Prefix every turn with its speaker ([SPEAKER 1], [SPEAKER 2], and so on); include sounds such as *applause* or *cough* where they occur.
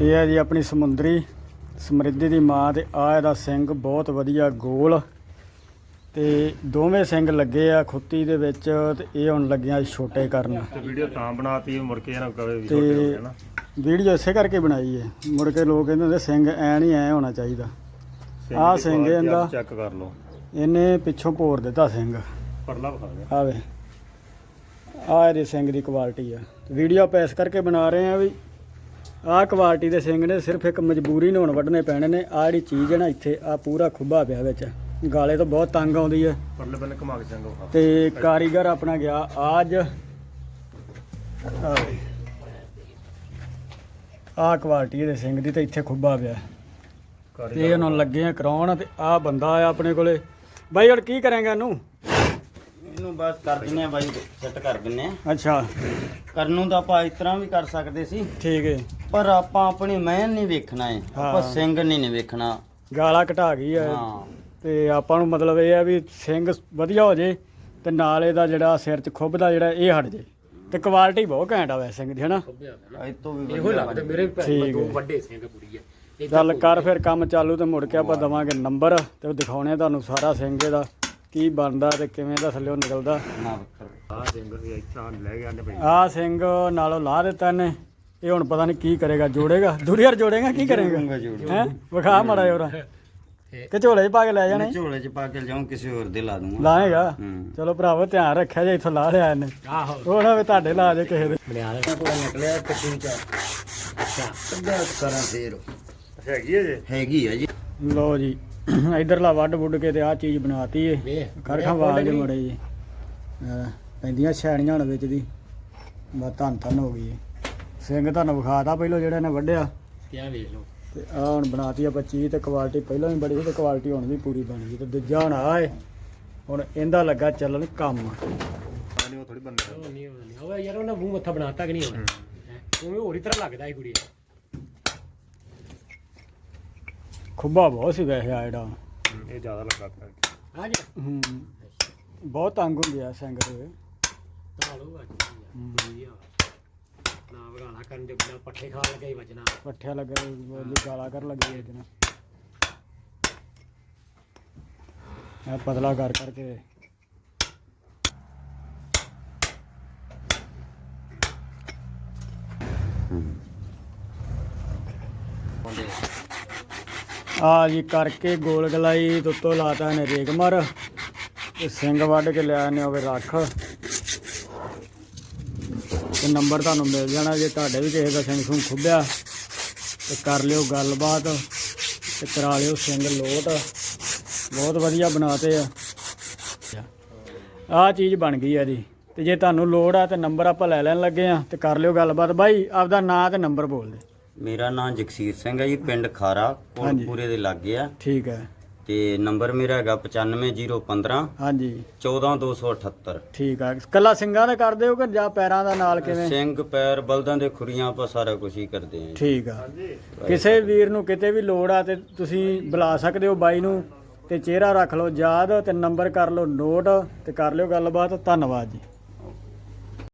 [SPEAKER 1] ਇਹ ਹੈ ਜੀ ਆਪਣੀ ਸਮੁੰਦਰੀ ਸਮਰਿੱਧੀ ਦੀ ਮਾਂ ਤੇ ਆ ਇਹਦਾ ਸਿੰਘ ਬਹੁਤ ਵਧੀਆ ਗੋਲ। ਤੇ ਦੋਵੇਂ ਸਿੰਘ ਲੱਗੇ ਆ ਖੁੱਤੀ ਦੇ ਵਿੱਚ ਤੇ ਇਹ ਹੁਣ ਲੱਗਿਆ ਛੋਟੇ ਕਰਨ।
[SPEAKER 2] ਤੇ ਵੀਡੀਓ ਤਾਂ ਬਣਾਤੀ ਮੁੜ ਕੇ ਇਹਨਾਂ ਕਵੇ ਵੀ ਛੋਟੇ ਹੋ ਗਏ ਨਾ।
[SPEAKER 1] ਵੀਡੀਓ ਇਸੇ ਕਰਕੇ ਬਣਾਈ ਹੈ। ਮੁੜ ਕੇ ਲੋਕ ਕਹਿੰਦੇ ਹੁੰਦੇ ਸਿੰਘ ਐ ਨਹੀਂ ਐ ਹੋਣਾ ਚਾਹੀਦਾ। ਆਹ ਸਿੰਘ ਇਹਦਾ।
[SPEAKER 2] ਚੈੱਕ ਕਰ ਲਓ।
[SPEAKER 1] ਇਹਨੇ ਪਿੱਛੋਂ ਭੋਰ ਦਿੱਤਾ ਸਿੰਘ।
[SPEAKER 2] ਪਰਲਾ ਵਿਖਾ ਦੇ
[SPEAKER 1] ਆਵੇ। ਆ ਇਹਦੇ ਸਿੰਘ ਦੀ ਕੁਆਲਿਟੀ ਆ। ਵੀਡੀਓ ਆਪਾਂ ਇਸ ਕਰਕੇ ਬਣਾ ਰਹੇ ਆ ਵੀ ਆਹ ਕੁਆਲਿਟੀ ਦੇ ਸਿੰਘ ਨੇ ਸਿਰਫ ਇੱਕ ਮਜਬੂਰੀ ਨਾਲ ਹੁਣ ਵੱਢਣੇ ਪੈਣੇ ਨੇ। ਆ ਜਿਹੜੀ ਚੀਜ਼ ਹੈ ਨਾ ਇੱਥੇ ਆ ਪੂਰਾ ਖੁੱਬਾ ਪਿਆ ਵਿੱਚ। ਗਾਲੇ ਤੋਂ ਬਹੁਤ ਤੰਗ ਆਉਂਦੀ ਹੈ।
[SPEAKER 2] ਪਰਲੇ ਬੰਨੇ ਘੁਮਾ ਕੇ ਚੰਗ ਵਿਖਾ।
[SPEAKER 1] ਤੇ ਕਾਰੀਗਰ ਆਪਣਾ ਗਿਆ ਅੱਜ ਆ ਕੁਆਲਿਟੀ ਦੇ ਸਿੰਘ ਦੀ ਤੇ ਇੱਥੇ ਖੁੱਬਾ ਪਿਆ। ਤੇ ਉਹਨਾਂ ਲੱਗੇ ਆ ਕਰਾਉਣ ਤੇ ਆ ਬੰਦਾ ਆ ਆਪਣੇ ਕੋਲੇ। ਬਾਈ ਹੁਣ ਕੀ ਕਰਾਂਗਾ ਇਹਨੂੰ?
[SPEAKER 3] ਇਹਨੂੰ ਬਸ ਕਰ ਦਿੰਨੇ ਆ ਬਾਈ ਸੈੱਟ ਕਰ ਦਿੰਨੇ ਆ
[SPEAKER 1] ਅੱਛਾ।
[SPEAKER 3] ਕਰਨ ਨੂੰ ਤਾਂ ਆਪਾਂ ਇਸ ਤਰ੍ਹਾਂ ਵੀ ਕਰ ਸਕਦੇ ਸੀ।
[SPEAKER 1] ਠੀਕ ਹੈ।
[SPEAKER 3] ਪਰ ਆਪਾਂ ਆਪਣੀ ਮਿਹਨ ਨਹੀਂ ਵੇਖਣਾ ਹੈ ਆਪਾਂ
[SPEAKER 1] ਹਾਂ।
[SPEAKER 3] ਸਿੰਘ ਨਹੀਂ ਨੇ ਵੇਖਣਾ।
[SPEAKER 1] ਗਾਲਾ ਘਟਾ ਗਈ ਆ।
[SPEAKER 3] ਹਾਂ।
[SPEAKER 1] ਤੇ ਆਪਾਂ ਨੂੰ ਮਤਲਬ ਇਹ ਆ ਵੀ ਸਿੰਘ ਵਧੀਆ ਹੋ ਜੇ ਤੇ ਨਾਲ ਇਹਦਾ ਜਿਹੜਾ ਸਿਰ 'ਚ ਖੁੱਬ ਦਾ ਜਿਹੜਾ ਇਹ ਹਟ ਜੇ। ਤੇ ਕੁਆਲਿਟੀ ਬਹੁਤ ਘੈਂਟ ਆ ਵੈ ਸਿੰਘ ਦੀ ਹਨਾ?
[SPEAKER 3] ਇਹ ਤੋਂ ਵੀ
[SPEAKER 4] ਇਹੋ
[SPEAKER 3] ਵਧੀਆ
[SPEAKER 4] ਲੱਗਦਾ
[SPEAKER 3] ਬਣ-
[SPEAKER 4] ਮੇਰੇ
[SPEAKER 1] ਠੀਕ
[SPEAKER 4] ਭੈਣ ਦੋ
[SPEAKER 1] ਹੈ।
[SPEAKER 4] ਵੱਡੇ ਸਿੰਘ ਕੁੜੀ ਹੈ ਇਹ
[SPEAKER 1] ਚੱਲ ਕਰ ਫਿਰ ਕੰਮ ਚਾਲੂ ਤੇ ਮੁੜ ਕੇ ਆਪਾਂ ਦਵਾਂਗੇ ਨੰਬਰ ਤੇ ਉਹ ਦਿਖਾਉਣੇ ਤੁਹਾਨੂੰ ਸਾਰਾ ਸਿੰਘ ਇਹਦਾ ਕੀ ਬਣਦਾ ਤੇ ਕਿਵੇਂ ਦਾ ਥੱਲੇ ਨਿਕਲਦਾ।
[SPEAKER 3] ਨਾ ਪੁੱਤਰ।
[SPEAKER 2] ਆ ਸਿੰਘ ਵੀ ਇੱਥਾਂ ਲੈ ਗਏ ਆਂਦੇ ਭਾਈ।
[SPEAKER 1] ਆ ਸਿੰਘ ਨਾਲੋਂ ਲਾ ਦਿੱਤਾ ਨੇ ਇਹ ਹੁਣ ਪਤਾ ਨਹੀਂ ਕੀ ਕਰੇਗਾ ਜੋੜੇਗਾ? ਦੁਰੀਅਰ ਜੋੜੇਗਾ ਕੀ ਕਰੇਗਾ। ਹੈ? ਵਿਖਾ ਮੜਾ ਜੋਰਾ ਕਿ ਝੋਲੇ 'ਚ ਪਾ ਕੇ ਲੈ ਜਾਣੇ?
[SPEAKER 3] ਝੋਲੇ 'ਚ ਪਾ ਕੇ ਲਿਜਾਉਂ ਕਿਸੇ ਹੋਰ ਦੇ ਲਾ ਦੂੰਗਾ।
[SPEAKER 1] ਲਾਏਗਾ?
[SPEAKER 3] ਹੂੰ।
[SPEAKER 1] ਚਲੋ ਭਰਾਵੋ ਧਿਆਨ ਰੱਖਿਆ ਜੇ ਇੱਥੋਂ ਲਾ ਲਿਆ ਇਹਨੇ।
[SPEAKER 4] ਆਹੋ।
[SPEAKER 1] ਉਹ ਨਾ ਵੀ ਤੁਹਾਡੇ ਲਾ ਜੇ ਕਿਸੇ ਦੇ।
[SPEAKER 4] ਬਣਿਆ ਲੈ
[SPEAKER 3] ਕੋਲ ਨਿਕਲਿਆ ਕੱਟੂ ਚ
[SPEAKER 4] ਅੱਛਾ।
[SPEAKER 3] ਅੱਧਾ ਕਰਾਂ ਫੇਰ।
[SPEAKER 2] ਹੈਗੀ ਹੈ ਜੇ?
[SPEAKER 3] ਹੈਗੀ ਆ ਜੀ।
[SPEAKER 1] ਲੋ ਜੀ *clears throat* ਇਧਰਲਾ ਵੱਡ ਵੁੱਡ ਕੇ ਤੇ ਆ ਚੀਜ਼ ਬਣਾਤੀ ਏ। ਕਰ ਖਾ ਆਵਾਜ਼ ਮੜੇ ਜੀ। ਪੈਂਦੀਆਂ ਛੈਣੀਆਂ ਹੁਣ ਵਿੱਚ ਦੀ। ਬਾ ਧੰਨ ਧੰਨ ਹੋ ਗਈ ਏ। ਸਿੰਘ ਤੁਹਾਨੂੰ ਵਿਖਾਤਾ ਪਹਿਲਾਂ ਜਿਹੜਾ ਇਹਨੇ ਵੱਢਿਆ।
[SPEAKER 4] ਕਿਆ ਵੇਖ ਲਓ।
[SPEAKER 1] ਤੇ ਆ ਹੁਣ ਬਣਾਤੀ ਆਪਾਂ ਚੀਜ਼ ਤੇ ਕੁਆਲਿਟੀ ਪਹਿਲਾਂ ਵੀ ਬੜੀ ਸੀ ਤੇ ਕੁਆਲਿਟੀ ਹੁਣ ਵੀ ਪੂਰੀ ਬਣ ਗਈ ਤੇ ਦੂਜਾ ਹੁਣ ਆ ਏ। ਹੁਣ ਇਹਦਾ ਲੱਗਾ ਚੱਲਣ ਕੰਮ।
[SPEAKER 2] ਨਹੀਂ ਉਹ ਥੋੜੀ ਬੰਦੇ
[SPEAKER 4] ਉਹ ਨਹੀਂ ਉਹ ਨਹੀਂ ਉਹ ਯਾਰ ਉਹਨਾਂ ਮੂੰਹ ਮੱਥਾ ਬਣਾਤਾ ਕਿ ਨਹੀਂ ਹੋਣਾ? ਉਵੇਂ ਹੋਰ ਹੀ ਤਰ੍ਹਾਂ ਲੱਗਦਾ ਇਹ ਕੁੜੀ
[SPEAKER 1] ਖੁੱਬਾ ਬਹੁਤ ਸੀ ਵੈਸੇ ਆ ਜਿਹੜਾ।
[SPEAKER 2] ਇਹ ਜ਼ਿਆਦਾ ਲੱਗਾ
[SPEAKER 4] ਆ ਜੀ
[SPEAKER 1] ਹੂੰ। ਬਹੁਤ ਤੰਗ ਹੁੰਦੇ ਆ ਸਿੰਘ ਦੇ
[SPEAKER 4] ਤਾਂ ਲੋ ਅੱਜ ਵਧੀਆ। ਨਾ ਵਗਾਲਾ ਕਰਨ ਦੇ ਪੱਠੇ ਖਾਣ ਲੱਗੇ ਵਜਣਾ
[SPEAKER 1] ਪੱਠਿਆ ਲੱਗੇ ਗਾਲਾ ਕਰ ਲੱਗੀ ਇਹਦੇ ਨਾਲ ਇਹ ਪਤਲਾ ਕਰ ਕਰਕੇ ਆ ਜੀ ਕਰਕੇ ਗੋਲ ਗਲਾਈ ਦੁੱਤੋ ਉੱਤੋਂ ਲਾਤਾ ਨੇ ਰੇਗਮਰ, ਤੇ ਸਿੰਘ ਵੱਢ ਕੇ ਲਿਆ ਨੇ ਹੋਵੇ ਰੱਖ। ਨੰਬਰ ਤੁਹਾਨੂੰ ਮਿਲ ਜਾਣਾ ਜੇ ਤੁਹਾਡੇ ਵੀ ਕਿਸੇ ਦਾ ਸਿੰਘ ਸੁੰ ਖੁੱਬਿਆ ਤੇ ਕਰ ਲਿਓ ਗੱਲਬਾਤ ਤੇ ਕਰਾ ਲਿਓ ਸਿੰਘ ਲੋਟ। ਬਹੁਤ ਵਧੀਆ ਬਣਾਤੇ ਆ। ਆ ਚੀਜ਼ ਬਣ ਗਈ ਆ ਜੀ। ਤੇ ਜੇ ਤੁਹਾਨੂੰ ਲੋੜ ਆ ਤੇ ਨੰਬਰ ਆਪਾਂ ਲੈ ਲੈਣ ਲੱਗੇ ਆ ਤੇ ਕਰ ਲਿਓ ਗੱਲਬਾਤ। ਬਾਈ ਆਪਦਾ ਨਾਂ ਤੇ ਨੰਬਰ ਬੋਲ ਦੇ।
[SPEAKER 3] ਮੇਰਾ ਨਾਮ ਜਗਸੀਰ ਸਿੰਘ ਹੈ ਜੀ ਪਿੰਡ ਖਾਰਾ। ਕੋਲਪੂਰੇ ਦੇ ਲਾਗੇ ਆ।
[SPEAKER 1] ਠੀਕ ਹੈ
[SPEAKER 3] ਤੇ ਨੰਬਰ ਮੇਰਾ ਹੈਗਾ 95015
[SPEAKER 1] ਹਾਂਜੀ।
[SPEAKER 3] 14278
[SPEAKER 1] ਠੀਕ ਆ। ਕੱਲਾ ਸਿੰਘਾਂ ਦਾ ਕਰਦੇ ਹੋ ਕਿ ਜਾਂ ਪੈਰਾਂ ਦਾ ਨਾਲ ਕਿਵੇਂ?
[SPEAKER 3] ਸਿੰਘ ਪੈਰ ਬਲਦਾਂ ਦੇ ਖੁਰੀਆਂ ਆਪਾਂ ਸਾਰਾ ਕੁਝ ਹੀ ਕਰਦੇ ਹਾਂ ਜੀ।
[SPEAKER 1] ਠੀਕ ਆ। ਕਿਸੇ ਵੀਰ ਨੂੰ ਕਿਤੇ ਵੀ ਲੋੜ ਆ ਤੇ ਤੁਸੀਂ ਬੁਲਾ ਸਕਦੇ ਹੋ ਬਾਈ ਨੂੰ ਤੇ ਚਿਹਰਾ ਰੱਖ ਲਓ ਯਾਦ ਤੇ ਨੰਬਰ ਕਰ ਲਓ ਨੋਟ ਤੇ ਕਰ ਲਿਓ ਗੱਲਬਾਤ। ਧੰਨਵਾਦ ਜੀ।